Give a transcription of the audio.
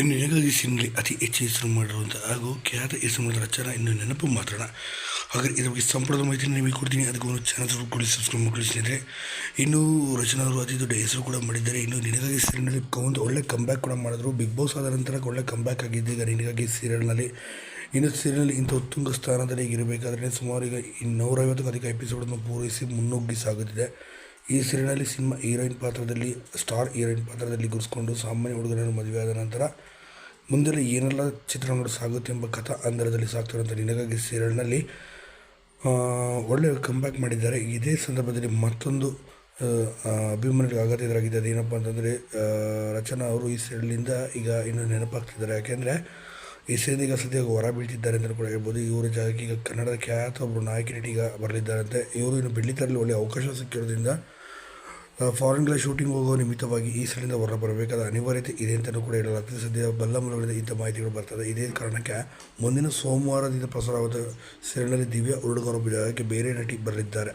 ಇನ್ನು ನಿನಗಾಗಿ ಸಿನಿಮಲ್ಲಿ ಅತಿ ಹೆಚ್ಚು ಹೆಸರು ಮಾಡಿರುವಂಥ ಹಾಗೂ ಖ್ಯಾತ ಹೆಸರು ಮಾಡಿದ ರಚನಾ ಇನ್ನು ನೆನಪು ಮಾತ್ರಣ ಹಾಗಾದ್ರೆ ಇದ್ರ ಬಗ್ಗೆ ಸಂಪೂರ್ಣ ಮಾಹಿತಿ ನಿಮಗೆ ಕೊಡ್ತೀನಿ. ಅದಕ್ಕೆ ಒಂದು ಚಾನಲ್ ಸಬ್ಸ್ಕ್ರೈಬ್ ಸಬ್ಸ್ಕ್ರೈಬ್ ಮಾಡ್ಕೊಳ್ಳಿಸಿದ್ರೆ ಇನ್ನು ರಚನಾ ಅತಿ ದೊಡ್ಡ ಹೆಸರು ಕೂಡ ಮಾಡಿದ್ದಾರೆ. ಇನ್ನು ನಿನಗಾಗಿ ಸೀರಿಯಲ್ನಲ್ಲಿ ಒಂದು ಒಳ್ಳೆ ಕಂಬ್ಯಾಕ್ ಕೂಡ ಮಾಡಿದ್ರು. ಬಿಗ್ ಬಾಸ್ ಆದ ನಂತರ ಒಳ್ಳೆ ಕಂಬ್ಯಾಕ್ ಆಗಿದ್ದು ಈಗ ನಿನಗಾಗಿ ಸೀರಿಯಲ್ನಲ್ಲಿ ಇನ್ನು ಸೀರಿಯಲ್ ಇಂಥ ಉತ್ತುಂಗ ಸ್ಥಾನದಲ್ಲಿ ಇರಬೇಕಾದ್ರೆ ಸುಮಾರು ಈಗ ಇನ್ನೂರೈವತ್ತಕ್ಕೂ ಅಧಿಕ ಎಪಿಸೋಡನ್ನು ಪೂರೈಸಿ ಮುನ್ನುಗ್ಗಿ ಸಾಗುತ್ತಿದೆ. ಈ ಸೀರಿಯಲ್ನಲ್ಲಿ ಸಿನಿಮಾ ಹೀರೋಯಿನ್ ಪಾತ್ರದಲ್ಲಿ ಸ್ಟಾರ್ ಹೀರೋಯಿನ್ ಪಾತ್ರದಲ್ಲಿ ಗುರುಸ್ಕೊಂಡು ಸಾಮಾನ್ಯ ಹುಡುಗರನ್ನು ಮದುವೆಯಾದ ನಂತರ ಮುಂದೆಲ್ಲ ಏನೆಲ್ಲ ಚಿತ್ರಗಳು ಸಾಗುತ್ತೆ ಎಂಬ ಕಥಾ ಅಂದರದಲ್ಲಿ ಸಾಕ್ತಾರಂತ ನಿನಗಾಗಿ ಸೀರಿಯಲ್ನಲ್ಲಿ ಒಳ್ಳೆಯ ಕಂಬ್ಯಾಕ್ ಮಾಡಿದ್ದಾರೆ. ಇದೇ ಸಂದರ್ಭದಲ್ಲಿ ಮತ್ತೊಂದು ಅಭಿಮಾನಿಗಳ ಆಘಾತ ಅದೇನಪ್ಪ ಅಂತಂದರೆ ರಚನಾ ಅವರು ಈ ಸೀರಿಯಲ್ನಿಂದ ಈಗ ಇನ್ನೂ ನೆನಪಾಗ್ತಿದ್ದಾರೆ. ಯಾಕೆಂದರೆ ಈ ಸೀರಿಯಲ್ ಈಗ ಸದ್ಯ ಹೊರ ಬೀಳ್ತಿದ್ದಾರೆ ಅಂತ ಕೂಡ ಹೇಳ್ಬೋದು. ಇವರು ಜಾಗಕ್ಕೆ ಈಗ ಕನ್ನಡದ ಖ್ಯಾತ ಒಬ್ಬರು ನಾಯಕಿ ನಟಿಗ ಬರಲಿದ್ದಾರಂತೆ. ಇವರು ಇನ್ನು ಬೆಳ್ಳಿತರಲ್ಲಿ ಒಳ್ಳೆಯ ಅವಕಾಶ ಸಿಕ್ಕಿರೋದ್ರಿಂದ ಫಾರಿನ್ಗಳ ಶೂಟಿಂಗ್ ಹೋಗುವ ನಿಮಿತ್ತವಾಗಿ ಈ ಸಲಿಂದ ಹೊರ ಬರಬೇಕಾದ ಅನಿವಾರ್ಯತೆ ಇದೆ ಅಂತಲೂ ಕೂಡ ಹೇಳಲಾಗ್ತದೆ. ಸದ್ಯ ಬಲ್ಲ ಮೂಲಗಳಿಂದ ಇಂಥ ಮಾಹಿತಿಗಳು ಬರ್ತದೆ ಇದೇ ಕಾರಣಕ್ಕೆ ಮುಂದಿನ ಸೋಮವಾರದಿಂದ ಪ್ರಸಾರವಾದ ಸೀರಿಯಲ್ನಲ್ಲಿ ದಿವ್ಯಾ ಉರುಡುಗರ ಜಾಗಕ್ಕೆ ಬೇರೆ ನಟಿ ಬರಲಿದ್ದಾರೆ.